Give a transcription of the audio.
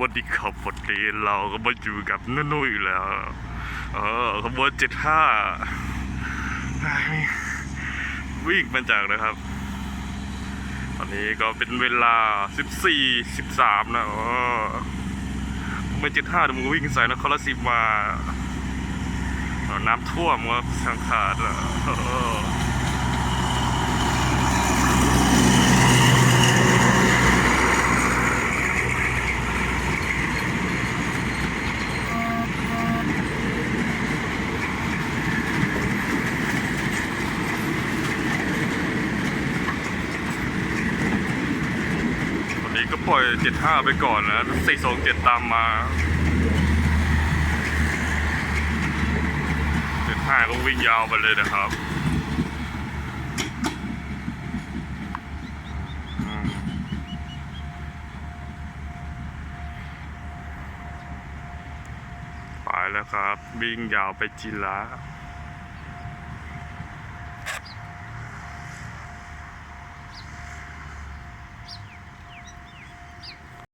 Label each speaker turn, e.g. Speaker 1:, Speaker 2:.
Speaker 1: วันดีครับวันนี้เราก็มาอยู่กับนุ่นๆอีกแล้ว เออขบวนเจ็ดห้าวิ่งมาจากนะครับ ตอนนี้ก็เป็นเวลาสิบสี่สิบสามนะอ๋อไม่เจ็ดห้ามึงวิ่งใส่นครราชสีมา น้ำท่วมก็สังขาดอะ ก็ปล่อย 75 ไปก่อนนะ 427 ตามมา 75 ก็วิ่งยาวไปเลยนะครับไปแล้วครับ วิ่งยาวไปจิระ